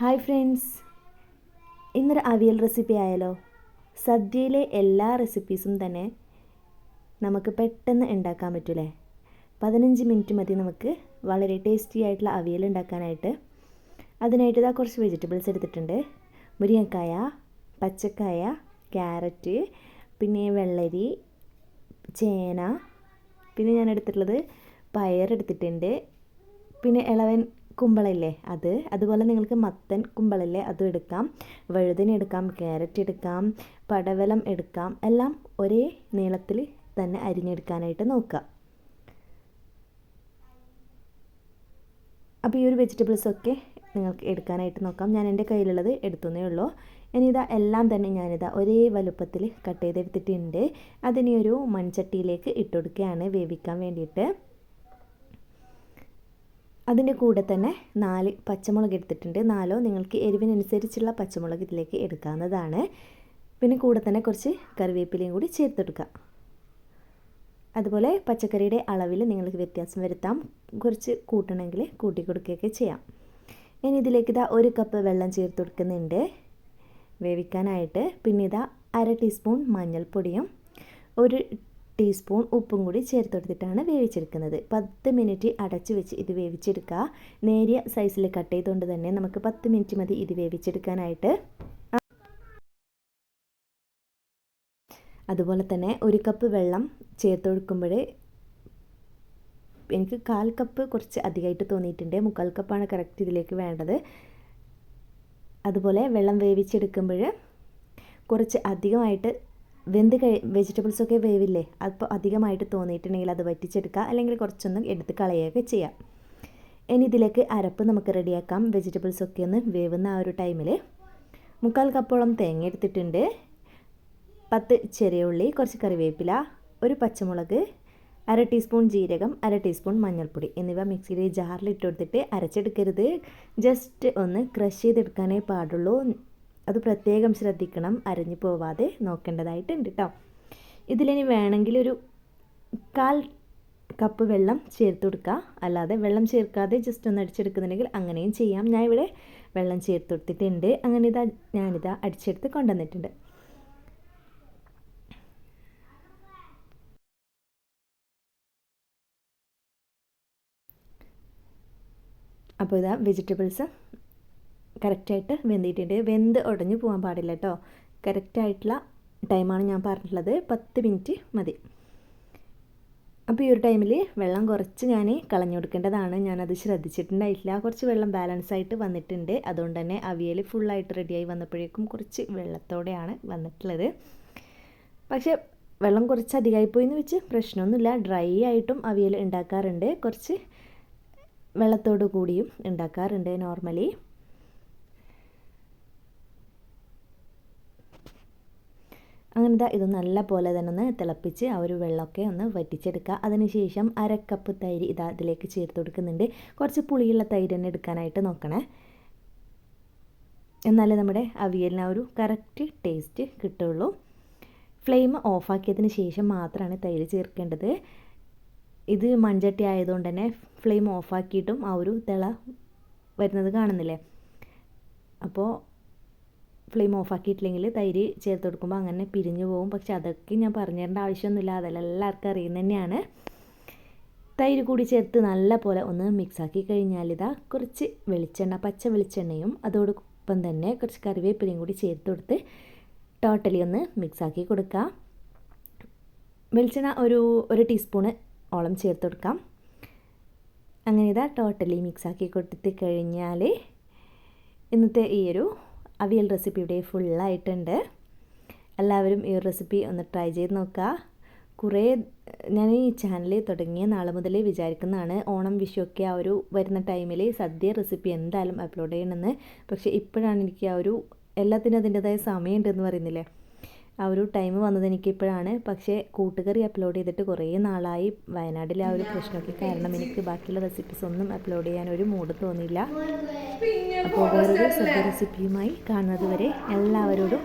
Hi friends. ഇന്നൊരു avial recipe ആയാലോ? സദ്യയിലെ എല്ലാ റെസിപ്പീസും തന്നെ നമുക്ക് പെട്ടെന്ന് ഉണ്ടാക്കാൻ പറ്റൂലേ? പതിനഞ്ച് മിനിറ്റ് മതി നമുക്ക് വളരെ ടേസ്റ്റി ആയിട്ടുള്ള അവിയൽ ഉണ്ടാക്കാനായിട്ട്. അതിനായിട്ട് ഇതാ കുറച്ച് വെജിറ്റബിൾസ് എടുത്തിട്ടുണ്ട്. മുരിങ്ങക്കായ പച്ചക്കായ ക്യാരറ്റ് പിന്നെ വെള്ളരി ചേന പിന്നെ ഞാൻ എടുത്തിട്ടുള്ളത് പയർ എടുത്തിട്ടുണ്ട്. പിന്നെ ഇളവൻ കുമ്പളല്ലേ അത്? അതുപോലെ നിങ്ങൾക്ക് മത്തൻ കുമ്പളല്ലേ അതും എടുക്കാം. വഴുതന എടുക്കാം ക്യാരറ്റ് എടുക്കാം പടവലം എടുക്കാം. എല്ലാം ഒരേ നീളത്തിൽ തന്നെ അരിഞ്ഞെടുക്കാനായിട്ട് നോക്കുക. അപ്പോൾ ഈ ഒരു വെജിറ്റബിൾസൊക്കെ നിങ്ങൾക്ക് എടുക്കാനായിട്ട് നോക്കാം. ഞാൻ എന്റെ കയ്യിലുള്ളത് എടുത്തുന്നേ ഉള്ളൂ. ഇനിതാ എല്ലാം തന്നെ ഞാനിതാ ഒരേ വലുപ്പത്തിൽ കട്ട് ചെയ്തെടുത്തിട്ടുണ്ട്. അതിനെ ഒരു മൺചട്ടിയിലേക്ക് ഇട്ടുകൊടുക്കുകയാണ് വേവിക്കാൻ വേണ്ടിയിട്ട്. അതിന്റെ കൂടെ തന്നെ നാല് പച്ചമുളക് എടുത്തിട്ടുണ്ട്. നാലോ നിങ്ങൾക്ക് എരിവിനനുസരിച്ചുള്ള പച്ചമുളക് ഇതിലേക്ക് എടുക്കാവുന്നതാണ്. പിന്നെ കൂടെ തന്നെ കുറച്ച് കറിവേപ്പിലയും കൂടി ചേർത്തെടുക്കുക അതുപോലെ പച്ചക്കറിയുടെ അളവിൽ നിങ്ങൾക്ക് വ്യത്യാസം വരുത്താം. കുറച്ച് കൂട്ടണമെങ്കിൽ കൂട്ടി കൊടുക്കുകയൊക്കെ ചെയ്യാം. ഞാൻ ഇതിലേക്ക് ഇതാ ഒരു കപ്പ് വെള്ളം ചേർത്ത് കൊടുക്കുന്നുണ്ട്. വേവിക്കാനായിട്ട്. പിന്നെ ഇതാ അര ടീസ്പൂൺ മഞ്ഞൾപ്പൊടിയും ഒരു ടീസ്പൂൺ ഉപ്പും കൂടി ചേർത്ത് കൊടുത്തിട്ടാണ് വേവിച്ചെടുക്കുന്നത്. പത്ത് മിനിറ്റ് അടച്ചു വെച്ച് ഇത് വേവിച്ചെടുക്കുക. നേരിയ സൈസിൽ കട്ട് ചെയ്തുകൊണ്ട് തന്നെ നമുക്ക് പത്ത് മിനിറ്റ് മതി ഇത് വേവിച്ചെടുക്കാനായിട്ട്. അതുപോലെ തന്നെ ഒരു കപ്പ് വെള്ളം ചേർത്തൊടുക്കുമ്പോൾ എനിക്ക് കാൽ കപ്പ് കുറച്ച് അധികമായിട്ട് തോന്നിയിട്ടുണ്ട്. മുക്കാൽ കപ്പാണ് കറക്റ്റ് ഇതിലേക്ക് വേണ്ടത്. അതുപോലെ വെള്ളം വേവിച്ചെടുക്കുമ്പോൾ കുറച്ച് അധികമായിട്ട് വെന്ത് കഴി വെജിറ്റബിൾസൊക്കെ വേവില്ലേ? അപ്പോൾ അധികമായിട്ട് തോന്നിയിട്ടുണ്ടെങ്കിൽ അത് വറ്റിച്ചെടുക്കുക അല്ലെങ്കിൽ കുറച്ചൊന്നും എടുത്ത് കളയുകയൊക്കെ ചെയ്യാം. ഇനി ഇതിലേക്ക് അരപ്പ് നമുക്ക് റെഡിയാക്കാം. വെജിറ്റബിൾസൊക്കെ ഒന്ന് വേവുന്ന ആ ഒരു ടൈമിൽ മുക്കാൽ കപ്പോളം തേങ്ങ എടുത്തിട്ടുണ്ട്. പത്ത് ചെറിയ ഉള്ളി കുറച്ച് കറിവേപ്പില ഒരു പച്ചമുളക് അര ടീസ്പൂൺ ജീരകം അര ടീസ്പൂൺ മഞ്ഞൾപ്പൊടി എന്നിവ മിക്സിയുടെ ജാറിൽ ഇട്ട് കൊടുത്തിട്ട് അരച്ചെടുക്കരുത്. ജസ്റ്റ് ഒന്ന് ക്രഷ് ചെയ്തെടുക്കാനേ പാടുള്ളൂ. അത് പ്രത്യേകം ശ്രദ്ധിക്കണം അരഞ്ഞു പോവാതെ നോക്കേണ്ടതായിട്ടുണ്ട് കേട്ടോ ഇതിലിനി വേണമെങ്കിൽ ഒരു കാൽ കപ്പ് വെള്ളം ചേർത്ത് കൊടുക്കുക അല്ലാതെ വെള്ളം ചേർക്കാതെ ജസ്റ്റ് ഒന്ന് അടിച്ചെടുക്കുന്നുണ്ടെങ്കിൽ അങ്ങനെയും ചെയ്യാം. ഞാൻ ഇവിടെ വെള്ളം ചേർത്ത് കൊടുത്തിട്ടുണ്ട്. അങ്ങനെ ഇതാ ഞാനിതാ അടിച്ചെടുത്ത് കൊണ്ടുവന്നിട്ടുണ്ട്. അപ്പോൾ ഇതാ വെജിറ്റബിൾസ് കറക്റ്റായിട്ട് വെന്തിട്ടുണ്ട്. വെന്ത് ഉടഞ്ഞു പോകാൻ പാടില്ല കേട്ടോ കറക്റ്റായിട്ടുള്ള ടൈമാണ് ഞാൻ പറഞ്ഞിട്ടുള്ളത്. പത്ത് മിനിറ്റ് മതി. അപ്പോൾ ഈ ഒരു ടൈമിൽ വെള്ളം കുറച്ച് ഞാൻ കളഞ്ഞു കൊടുക്കേണ്ടതാണ്. ഞാനത് ശ്രദ്ധിച്ചിട്ടുണ്ടായിട്ടില്ല. കുറച്ച് വെള്ളം ബാലൻസ് ആയിട്ട് വന്നിട്ടുണ്ട്. അതുകൊണ്ട് തന്നെ അവിയൽ ഫുള്ളായിട്ട് റെഡിയായി വന്നപ്പോഴേക്കും കുറച്ച് വെള്ളത്തോടെയാണ് വന്നിട്ടുള്ളത്. പക്ഷേ വെള്ളം കുറച്ച് അധികമായിപ്പോയി എന്ന് വെച്ച് പ്രശ്നമൊന്നുമില്ല. ഡ്രൈ ആയിട്ടും അവിയൽ ഉണ്ടാക്കാറുണ്ട്. കുറച്ച് വെള്ളത്തോടു കൂടിയും ഉണ്ടാക്കാറുണ്ട് നോർമലി അങ്ങനെ ഇത് നല്ല പോലെ തന്നെ ഒന്ന് തിളപ്പിച്ച് ആ ഒരു വെള്ളമൊക്കെ ഒന്ന് വറ്റിച്ചെടുക്കുക. അതിനുശേഷം അര കപ്പ് തൈര് ഇതാ അതിലേക്ക് ചേർത്ത് കൊടുക്കുന്നുണ്ട്. കുറച്ച് പുളിയുള്ള തൈര് തന്നെ എടുക്കാനായിട്ട് നോക്കണേ. എന്നാലേ നമ്മുടെ അവിയലിന് ആ ഒരു കറക്റ്റ് ടേസ്റ്റ് കിട്ടുള്ളൂ. ഫ്ലെയിം ഓഫാക്കിയതിന് ശേഷം മാത്രമാണ് തൈര് ചേർക്കേണ്ടത്. ഇത് മൺചട്ടി ആയതുകൊണ്ട് തന്നെ ഫ്ലെയിം ഓഫാക്കിയിട്ടും ആ ഒരു തിള വരുന്നത് കാണുന്നില്ലേ? അപ്പോൾ ഫ്ലെയിം ഓഫ് ആക്കിയിട്ടില്ലെങ്കിൽ തൈര് ചേർത്ത് കൊടുക്കുമ്പോൾ അങ്ങനെ പിരിഞ്ഞു പോകും. പക്ഷെ അതൊക്കെ ഞാൻ പറഞ്ഞു തരേണ്ട ആവശ്യമൊന്നുമില്ല. അതെല്ലാം എല്ലാവർക്കും അറിയുന്ന തന്നെയാണ്. തൈര് കൂടി ചേർത്ത് നല്ല പോലെ ഒന്ന് മിക്സാക്കി കഴിഞ്ഞാൽ ഇതാ കുറച്ച് വെളിച്ചെണ്ണ പച്ച വെളിച്ചെണ്ണയും അതോടൊപ്പം തന്നെ കുറച്ച് കറിവേപ്പിലയും കൂടി ചേർത്ത് കൊടുത്ത് ടോട്ടലി ഒന്ന് മിക്സാക്കി കൊടുക്കുക വെളിച്ചെണ്ണ ഒരു ഒരു ടീസ്പൂണ് ഓളം ചേർത്ത് കൊടുക്കാം. അങ്ങനെ ഇതാ ടോട്ടലി മിക്സാക്കി കൊടുത്ത് കഴിഞ്ഞാൽ ഇന്നത്തെ ഈ ഒരു അവിയൽ റെസിപ്പി ഇവിടെ ഫുള്ളായിട്ടുണ്ട്. എല്ലാവരും ഈ റെസിപ്പി ഒന്ന് ട്രൈ ചെയ്ത് നോക്കുക. കുറേ ഞാൻ ഈ ചാനൽ തുടങ്ങിയ നാളെ മുതലേ വിചാരിക്കുന്നതാണ് ഓണം വിഷുവൊക്കെ ആ ഒരു വരുന്ന ടൈമിൽ സദ്യ റെസിപ്പി എന്തായാലും അപ്ലോഡ് ചെയ്യണമെന്ന്. പക്ഷേ ഇപ്പോഴാണ് എനിക്ക് ആ ഒരു എല്ലാത്തിനും അതിന്റെതായ സമയമുണ്ടെന്ന് പറയുന്നില്ലേ? ആ ഒരു ടൈം വന്നത് എനിക്കിപ്പോഴാണ്. പക്ഷേ കൂട്ടുകറി അപ്ലോഡ് ചെയ്തിട്ട് കുറേ നാളായി. വയനാട്ടിലെ ആ ഒരു പ്രശ്നമൊക്കെ കാരണം എനിക്ക് ബാക്കിയുള്ള റെസിപ്പീസ് ഒന്നും അപ്ലോഡ് ചെയ്യാൻ ഒരു മൂഡ് തോന്നിയില്ല. അപ്പോൾ വേറൊരു സദ്യ റെസിപ്പിയുമായി കാണുന്നത് വരെ എല്ലാവരോടും